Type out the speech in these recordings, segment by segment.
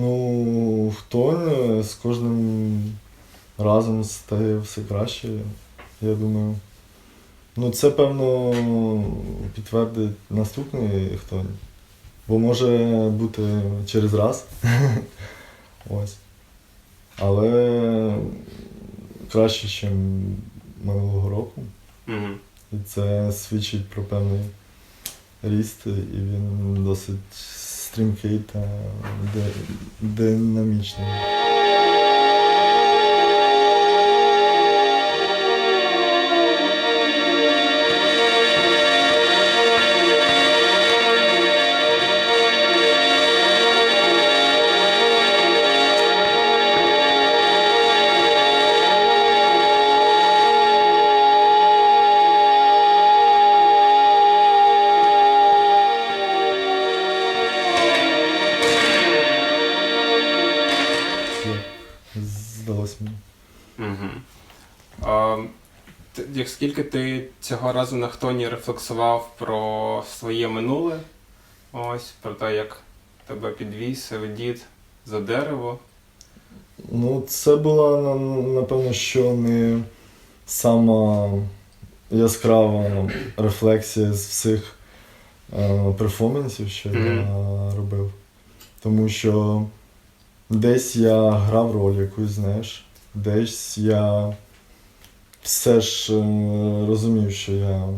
Ну, хто з кожним разом стає все краще, я думаю. Ну, це, певно, підтвердить наступний хто. Бо може бути через раз. Ось. Але краще, ніж минулого року. Угу. І це свідчить про певний ріст, і він досить стрімкий та ди- динамічний. Т- скільки ти цього разу на хтоні рефлексував про своє минуле? Ось, про те, як тебе підвісив дід за дерево. Ну, це була напевно, що не сама яскрава рефлексія з всіх е, перформансів, що я робив. Тому що десь я грав роль якусь, знаєш, десь я все ж е, розумів, що я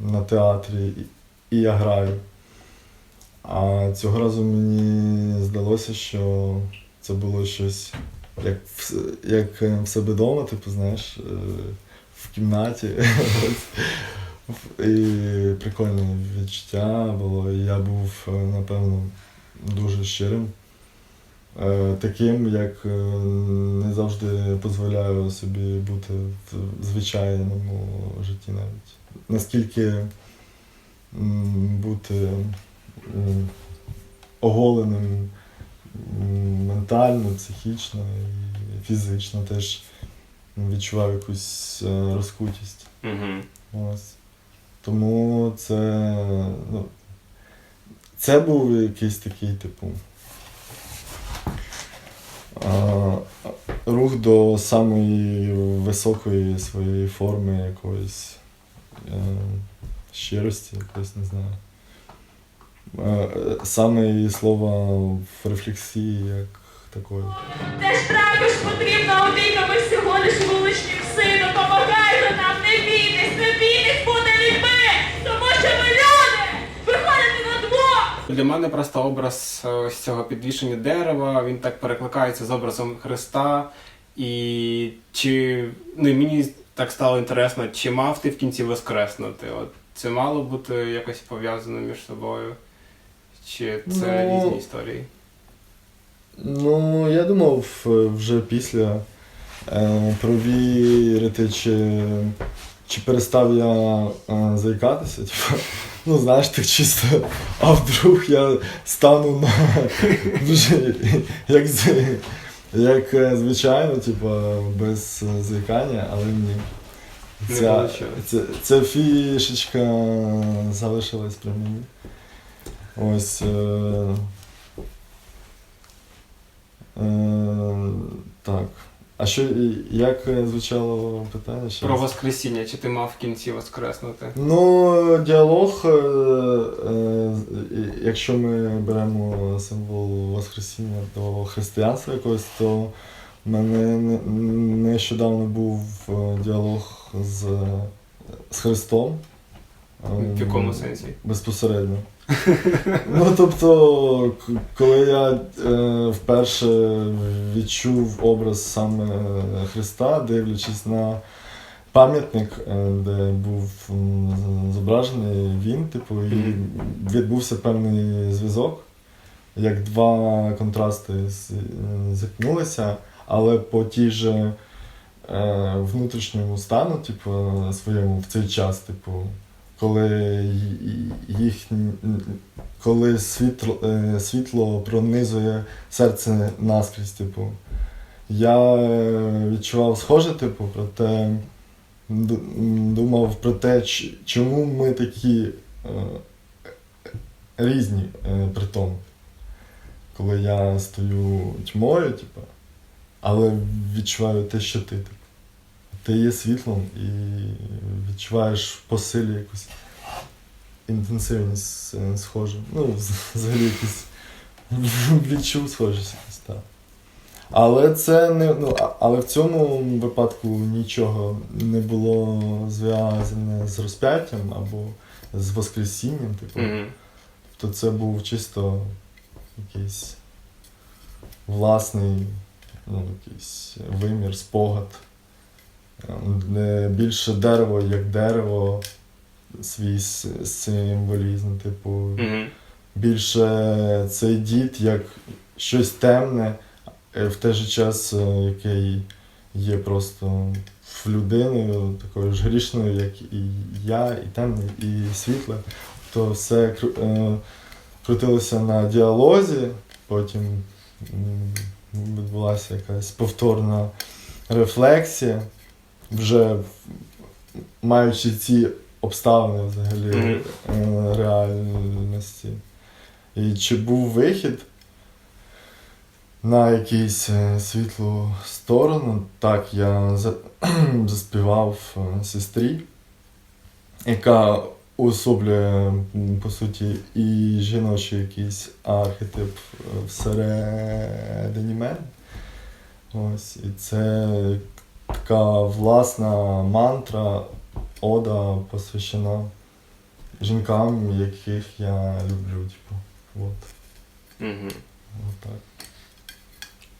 на театрі і, я граю. А цього разу мені здалося, що це було щось як як е, в себе вдома, типу, знаєш, е, в кімнаті. І прикольне відчуття було. Я був, напевно, дуже щирим. Е, Таким, як е, не завжди дозволяю собі бути в звичайному житті навіть. Наскільки бути оголеним ментально, психічно і фізично теж відчував якусь е, розкутість. Угу. Ось. Тому це, ну, це був якийсь такий, типу. Рух до самої високої своєї форми якоїсь е, щирості, якось не знаю. Е, Саме слово в рефлексії як такої. Теж також потрібно опіками Для мене просто образ е, ось цього підвішення дерева, він так перекликається з образом Христа. І чи ну, мені так стало інтересно, чи мав ти в кінці воскреснути? От це мало бути якось пов'язано між собою? Чи це Ну, різні історії? Ну, я думав е, вже після е, провірити, чи, чи перестав я е, заїкатися. Типу, ну, знаєш, так чисто, а вдруг я стану на вже як, як е, звичайно, типу, без заїкання, але ні. Ця, ця, ця фішечка залишилась при мені. Ось. Е, Е, так. А що, як е, звучало питання? Ще Про раз? Воскресіння, чи ти мав в кінці воскреснути? Ну, діалог, е, е, якщо ми беремо символ Воскресіння до християнства якогось, то в мене не- нещодавно був е, діалог з, з Христом. Ем, В якому сенсі? Безпосередньо. Ну, тобто, коли я е, вперше відчув образ саме Христа, дивлячись на пам'ятник, е, де був зображений він, типу, і відбувся певний зв'язок, як два контрасти зіткнулися, але по тій же е, внутрішньому стану, типу, своєму в цей час, типу, коли їх, коли світло, е, світло пронизує серце наскрізь, типу. Я відчував схоже, типу, проте думав про те, чому ми такі е, різні е, при тому. коли я стою тьмою, типу, але відчуваю те, що ти. Типу. Ти є світлом і відчуваєш по силі якусь інтенсивність е, схожу. Ну, взагалі якийсь відчув схожість якусь, так. Але це не. Ну, але в цьому випадку нічого не було зв'язане з розп'яттям або з Воскресінням, типу. Мгм. То це був чисто якийсь власний, ну, якийсь вимір, спогад. Не більше дерево як дерево, свій символізм, типу, Мгм. більше цей дід як щось темне, е, в той же час, е, який є просто в людиною, такою ж грішною, як і я, і темне, і світле. То все е, крутилося на діалозі, потім відбулася якась повторна рефлексія, вже маючи ці обставини взагалі е, реальності. І чи був вихід на якусь е, світлу сторону? Так, я заспівав е, сестрі, яка уособлює, по суті, і жіночий якийсь архетип всередині мене. Ось, і це така власна мантра, ода посвящена жінкам, яких я люблю, типу. От, Мгм. от так.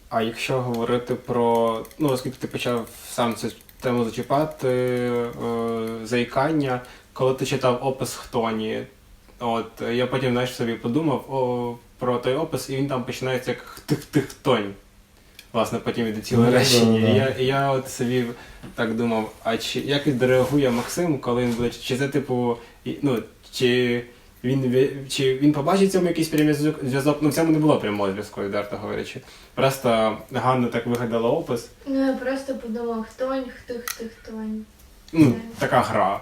А якщо говорити про. Ну, оскільки ти почав сам цю тему зачіпати, е, заїкання, коли ти читав опис Хтоні, от я потім знаєш, собі подумав о, про той опис, і він там починається як хтих-тих-тонь. Власне, потім іде ціле Ну, да, речення. да. І я, я от собі так думав, а чи як відреагує Максим, коли він буде, чи це типу, ну, чи він ві- чи він побачить цьому якийсь прямий зв'язок-? Ну в цьому не було прямого зв'язку, відверто говорячи. Просто Ганна так вигадала опис. Ну я просто подумав, хтонь, хто, хто, хтонь. Ну, така гра.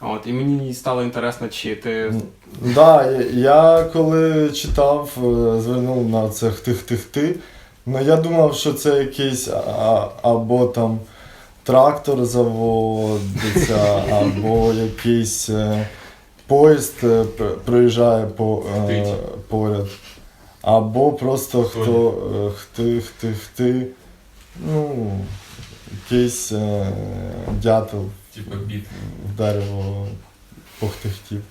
От, і мені стало інтересно, чи ти. Ну, Да, я- коли читав, е, звернув на це хти-хти-хти, ну я думав, що це якийсь а, або там трактор заводиться, або якийсь е, поїзд е, проїжджає по, е, поряд. Або просто хто е, хти, хти, хти. Ну, якийсь е, дятел Типа біт. в дерево похтихтів.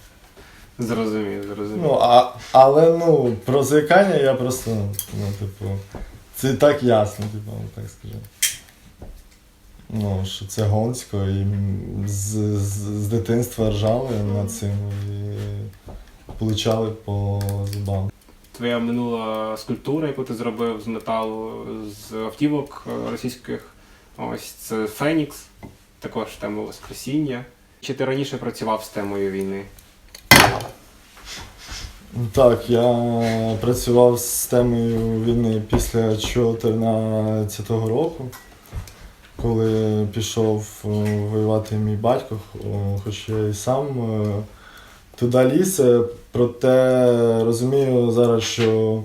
Зрозумів, зрозумів. Ну, а, але ну, про заїкання я просто, ну, типу, це так ясно, типу, так скажу. Ну, що це гонсько, і з, з, з дитинства ржали над цим і получали по зубам. Твоя минула скульптура, яку ти зробив з металу, з автівок е, російських. Ось це Фенікс, також тема Воскресіння. Чи ти раніше працював з темою війни? Так, я працював з темою війни після 2014 року, коли пішов е, воювати мій батько, е, хоч я і сам е, туди ліз, е, проте розумію зараз, що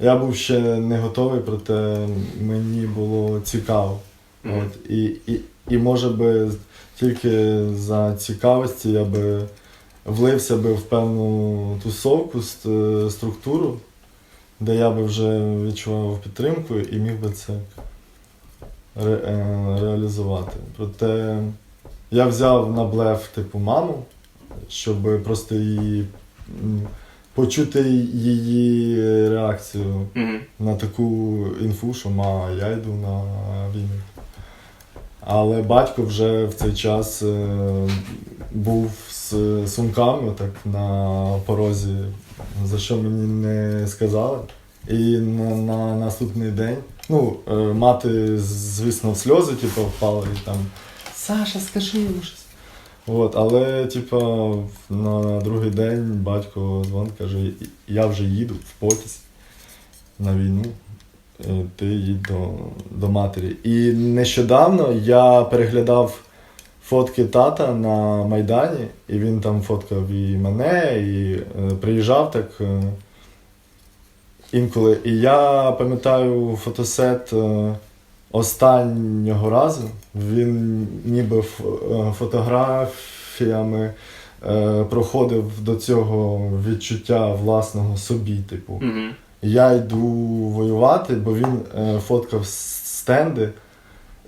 я був ще не готовий, проте мені було цікаво. Мгм. От, і, і, і може би тільки за цікавості я би влився би в певну тусовку, структуру, де я би вже відчував підтримку і міг би це ре, е, реалізувати. Проте я взяв на блеф типу маму, щоб просто її почути її реакцію Мгм. на таку інфу, що ма, я йду на війну. Але батько вже в цей час е, був з сумками так на порозі, за що мені не сказали. І на, на наступний день, ну, е, мати, звісно, в сльози типу, впала і там Саша, скажи йому щось. От, але, типу, на другий день батько дзвонить, каже, я вже їду в потязь на війну. Е, Ти їдь до, до матері. І нещодавно я переглядав фотки тата на Майдані, і він там фоткав і мене, і е, приїжджав так. Е, інколи. І я пам'ятаю фотосет останнього разу. Він ніби фотографіями проходив до цього відчуття власного собі, типу. Угу. Я йду воювати, бо він е, фоткав стенди,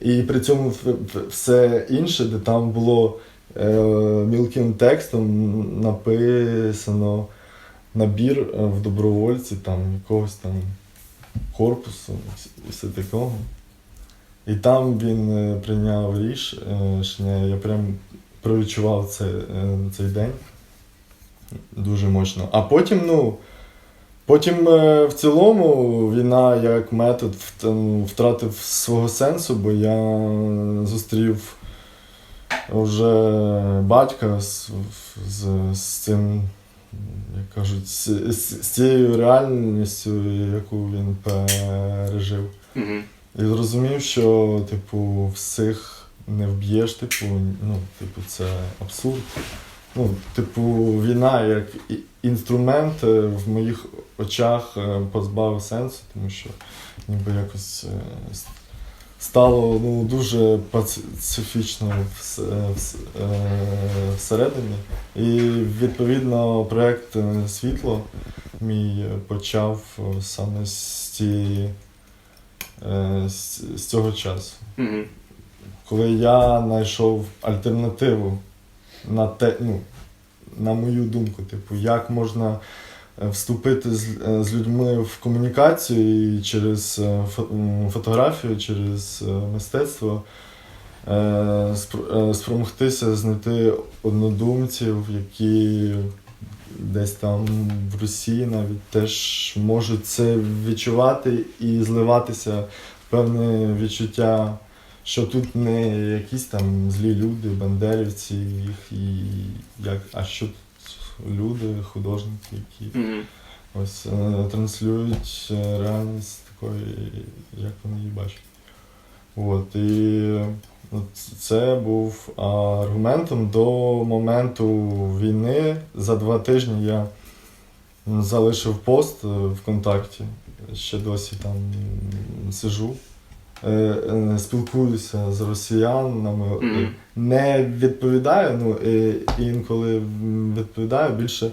і при цьому все інше, де там було е, мілким текстом написано набір е, в добровольці там якогось там корпусу і все такого. І там він прийняв рішення, я прям провідчував це, цей день дуже мощно. А потім, ну. Потім е, в цілому війна як метод втратив свого сенсу, бо я зустрів вже батька з, з, з цим, як кажуть, з, з, з цією реальністю, яку він пережив. Угу. І зрозумів, що, типу, всіх не вб'єш, типу, ну, типу, це абсурд. Ну, типу, війна як інструмент е, в моїх очах е, позбавив сенсу, тому що ніби якось е, стало ну, дуже пацифічно вс- вс- всередині. І відповідно проєкт Світло мій почав саме з цієї. з, цього часу коли я знайшов альтернативу на те, ну, на мою думку, типу, як можна е, вступити з, е, з людьми в комунікацію і через е, фотографію, через мистецтво. Спромогтися знайти однодумців, які десь там в Росії навіть теж можуть це відчувати і зливатися в певне відчуття що тут не якісь там злі люди, бандерівці, їх і як, а що тут люди, художники, які Угу. ось е, транслюють е, реальність такої, як вони її бачать. От, і це був аргументом до моменту війни. За два тижні я залишив пост е, ВКонтакті, ще досі там сижу. Е, е, Спілкуюся з росіянами, Мгм. не відповідаю, ну інколи відповідаю, більше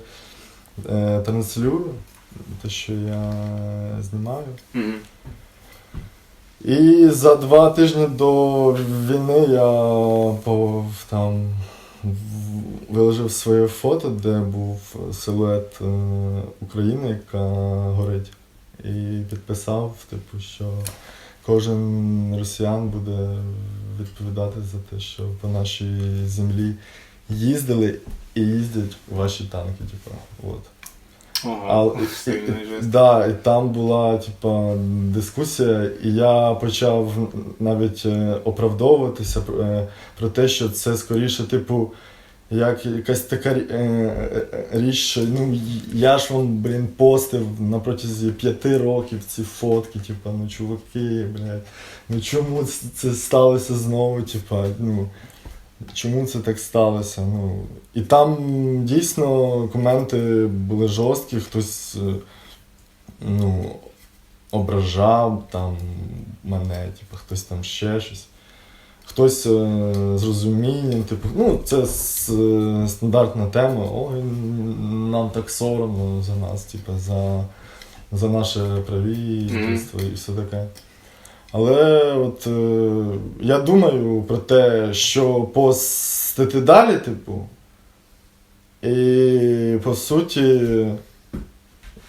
е, транслюю те, що я знімаю. Угу. І за два тижні до війни я по, там, виложив своє фото, де був силует е, України, яка горить. І підписав, типу, що кожен росіян буде відповідати за те, що по нашій землі їздили і їздять ваші танки. Типу, от. Але- сильний жест. Да, і там була типа дискусія, і я почав навіть е, оправдовуватися е, про те, що це скоріше, типу, як якась така рі- е, е, річ, ну я ж вам, блін, постив на протязі п'яти років ці фотки, типа, ну чуваки, блядь, ну чому це- сталося знову? Типа, ну. Чому це так сталося? Ну, і там дійсно коменти були жорсткі, хтось е, ну, ображав там мене, типу, хтось там ще щось. Хтось е, з розумінням, типу, ну, це стандартна тема. Ой, нам так соромно за нас, типу, за, за наше правительство і все таке. Але от е, я думаю про те, що постити далі, типу. І по суті,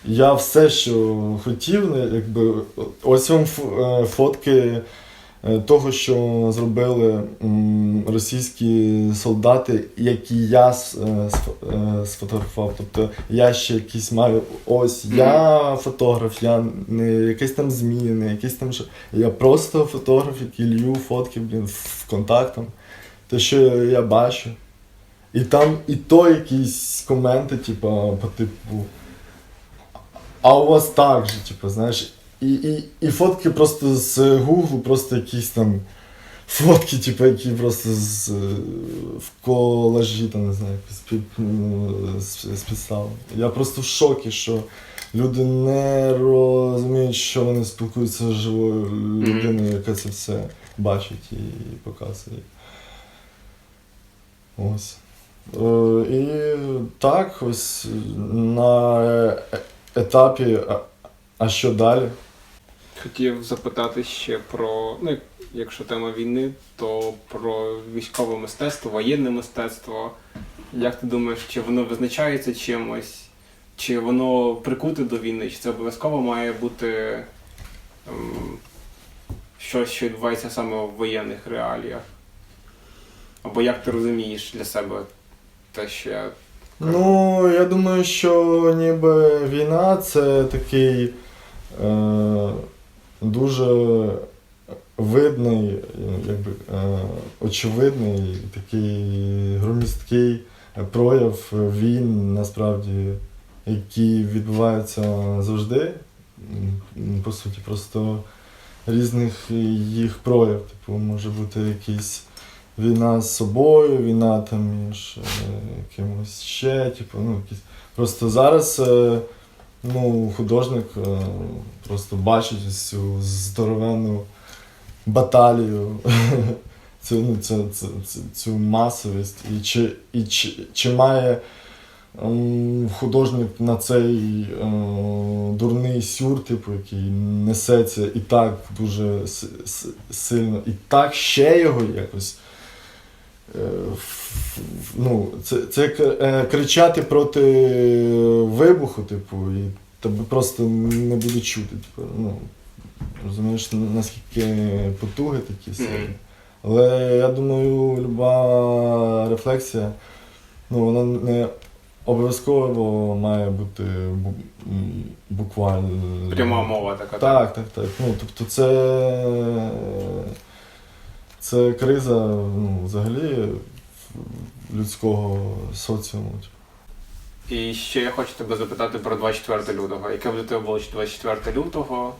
я все, що хотів, якби, ось вам е, фотки того, що зробили російські солдати, які я е, е, сфотографував. Тобто я ще якийсь маю. Ось я фотограф, я не якийсь там ЗМІ, не якийсь там. що- Я просто фотограф, який лью фотки блін, в контактом. Те, що я бачу. І там і то якісь коменти, типу, по типу. А у вас так же, типу, знаєш. І, і, і фотки просто з Гуглу, просто якісь там фотки, типу, які просто з, в колажі, там, не знаю, з, під- з, з підстави. Я просто в шокі, що люди не розуміють, що вони спілкуються з живою людиною, яка це все бачить і показує. Ось. Е, І так, ось на е- етапі, а що далі? Хотів запитати ще про, ну, якщо тема війни, то про військове мистецтво, воєнне мистецтво. Як ти думаєш, чи воно визначається чимось, чи воно прикуте до війни, чи це обов'язково має бути ем, щось, що відбувається саме в воєнних реаліях? Або як ти розумієш для себе те, що я Ну, я думаю, що ніби війна це такий е, дуже видний, е, якби, е, очевидний, такий громісткий прояв війн, насправді, які відбуваються завжди. По суті, просто різних їх прояв. Типу, може бути якийсь війна з собою, війна там між е, якимось ще, типу, ну, якісь. Просто зараз е, ну, художник е, просто бачить цю здоровенну баталію, цю, ну, цю, цю, цю масовість. І чи, і чи, чи має ем, художник на цей е, дурний сюр, типу, який несеться і так дуже с- с- сильно, і так ще його якось. Е, Ну, це, це е, кричати проти вибуху, типу, і тебе просто не буде чути. Типу, ну, розумієш, наскільки потуги такі сильні. Але я думаю, люба рефлексія, ну, вона не обов'язково має бути буквально. пряма мова така. Так, так, так. Ну, тобто це, це криза ну, взагалі людського соціуму. І ще я хочу тебе запитати про 24 лютого. Яке для тебе було 24 лютого?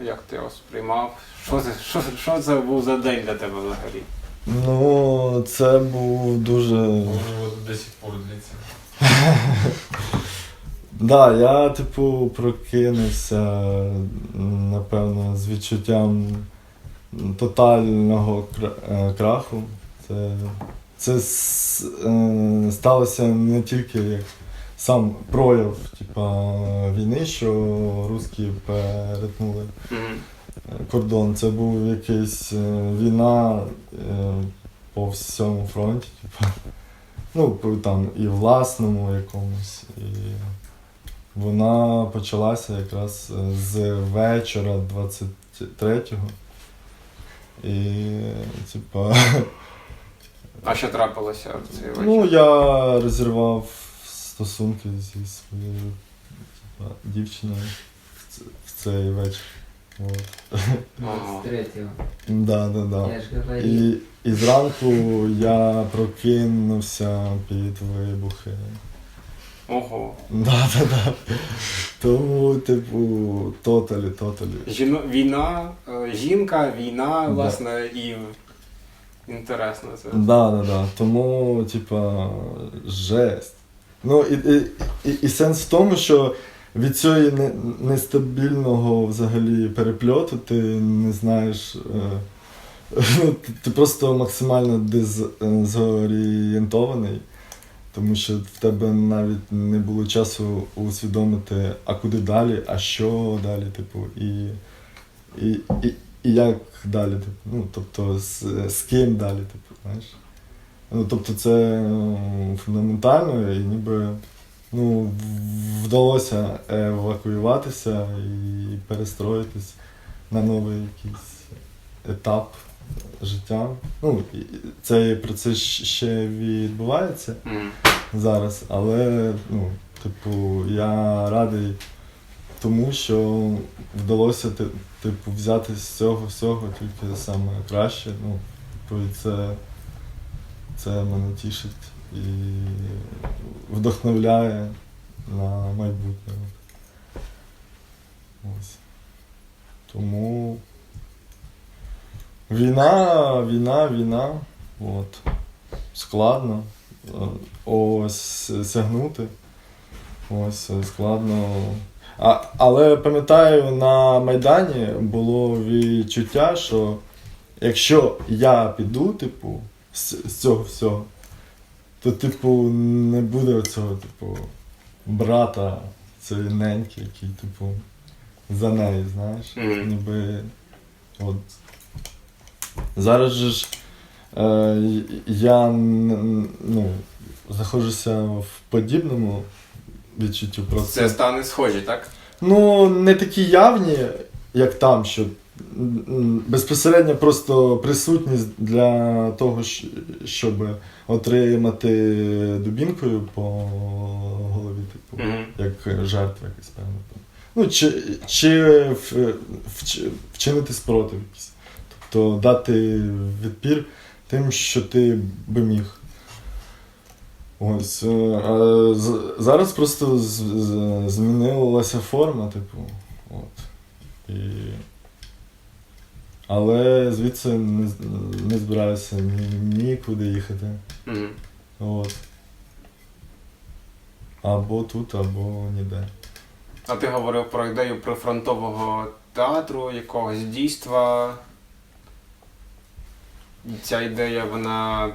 Як ти його сприймав? Що це, що, що це був за день для тебе взагалі? Ну, це був дуже. Може, до сих пор длиться. Да, я, типу, прокинувся, напевно, з відчуттям тотального е, краху. Це, це е, сталося не тільки як сам прояв типа, війни, що русські перетнули кордон. Це був якийсь е, війна по всьому фронті, типу. Ну, там і власному якомусь. І вона почалася якраз з вечора 23-го. І, типа, А що трапилося в цей вечір? ну, я розірвав стосунки зі своєю типа, дівчиною в ц- в цей вечір. От. Ага. 23-го. Да, да, да. Я ж говорив. І, і зранку я прокинувся під вибухи. Ого. Да, да, да. Тому, типу, тоталі, тоталі. Жіно, війна, е, жінка, війна, власне, і інтересно це. Да, да, да. Тому, типа, жесть. Ну, і, і, і, і сенс в тому, що від цього не, нестабільного взагалі перепльоту ти не знаєш. Е, ну, ти, ти просто максимально дезорієнтований, тому що в тебе навіть не було часу усвідомити, а куди далі, а що далі, типу, і, і, і, і як далі, типу, ну, тобто з, з ким далі, типу, знаєш. Ну, тобто це фундаментально і ніби ну, вдалося евакуюватися і перестроїтись на новий якийсь етап життя. Ну, цей процес ще відбувається. Зараз, але ну, типу, я радий тому, що вдалося типу, взяти з цього всього тільки саме краще. Ну, типу, і це, це мене тішить і вдохновляє на майбутнє. Ось. Тому війна, війна, війна. От. Складно. Е, Ось сягнути Ось е, складно. А, але пам'ятаю, на Майдані було відчуття, що якщо я піду, типу, з, з цього всього, то, типу, не буде цього, типу, брата цієї неньки, який, типу, за неї, знаєш. Ніби. От. Зараз же ж е, я ну, знаходжуся в подібному відчутті просто. Це стане схожі, так? Ну, не такі явні, як там, що безпосередньо просто присутність для того, щоб отримати дубінкою по голові, типу, Мгм. як жертва якась певна. Ну, чи, чи вчинити спротив якийсь. Тобто дати відпір тим, що ти би міг. Ось. е, А зараз просто змінилася форма, типу. От. І... Але звідси не, не збираюся ні, нікуди їхати. Мгм. От. Або тут, або ніде. А ти говорив про ідею прифронтового театру, якогось дійства. Ця ідея, вона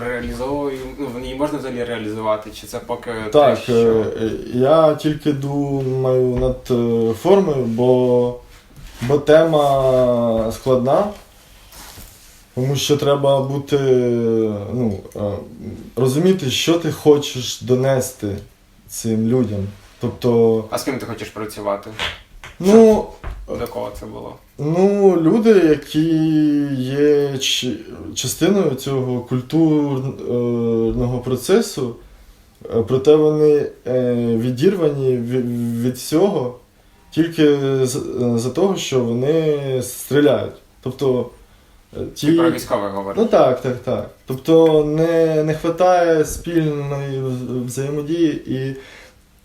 реалізовує, ну, її можна взагалі реалізувати, чи це поки Так, те, що... е, я тільки думаю над е, формою, бо, бо тема складна, тому що треба бути, ну, е, розуміти, що ти хочеш донести цим людям. Тобто, А з ким ти хочеш працювати? Ну, До кого це було? Ну, люди, які є частиною цього культурного процесу, е, проте вони е, відірвані від всього тільки за того, що вони стріляють. Тобто е, Ти про військових говориш? Ну так, так, так. Тобто не, не вистачає спільної взаємодії і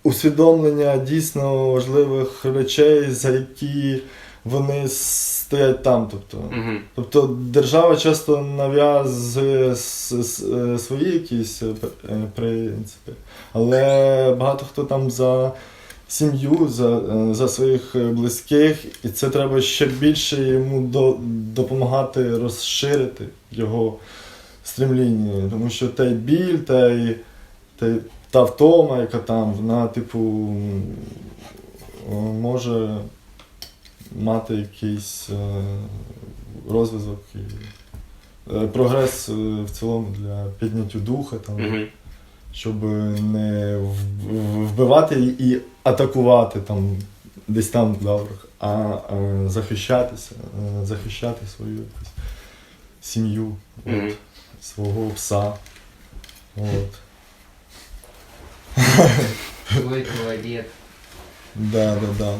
усвідомлення дійсно важливих речей, за які вони стоять там. Тобто, Угу. тобто держава часто нав'язує свої якісь е, е, принципи, але багато хто там за сім'ю, за, е, за своїх близьких, і це треба ще більше йому до, допомагати розширити його стремління. Тому що той біль, той, той, та втома, яка там, вона, типу, може мати якийсь е, розвиток і е, прогрес е, в цілому для підняття духа, там, Угу. щоб не вбивати і атакувати там десь там добрих, а е, захищатися, захищати свою якусь сім'ю, Мгм. свого пса. От. Твой молодец. Да, да, да.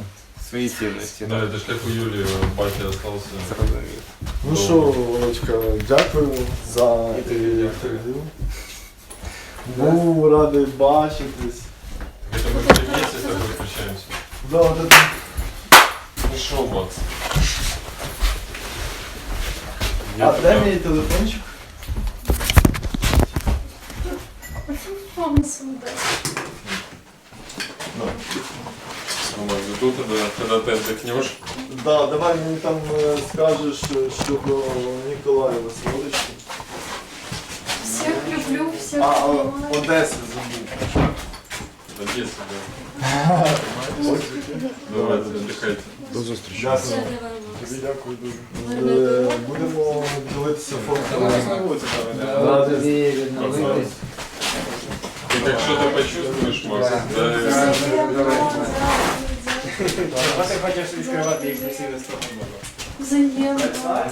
Свої цінності. Да, так? это ж как у Юли батя остался. Зрозумів. Ну що, Володька, дякую за І тобі дякую. інтерв'ю. Був радий бачитись. Это мы все вместе с тобой встречаемся. Да, от это Ну шо, Макс? А де мій телефончик? Тут, да, когда ты отдохнешь. Да, давай мені там е, скажеш е, щодо Ніколая Васильовича. Всех люблю, всех А, а, обнимаю. Одеси забув. В Одессе, да. Давайте, отдыхайте. Дякую. Все, давай, Макс. Тобі дякую дуже. Гарного Е, дня. Будемо ділитися фото. Да, тобі видно виліз. Ты как что-то почувствуешь, Макс? Да. Да. Взаємно. ти хочеш відкривати їх постійно Взаємно.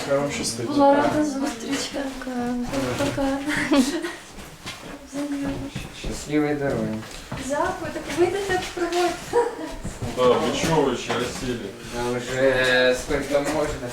Хай вам щастить. Була рада зустрічка. Пока. Взаємно. Щасливої дороги. Дякую, так вийдете в провод. Да, вы чё, вы еще осели? Да уже сколько можно.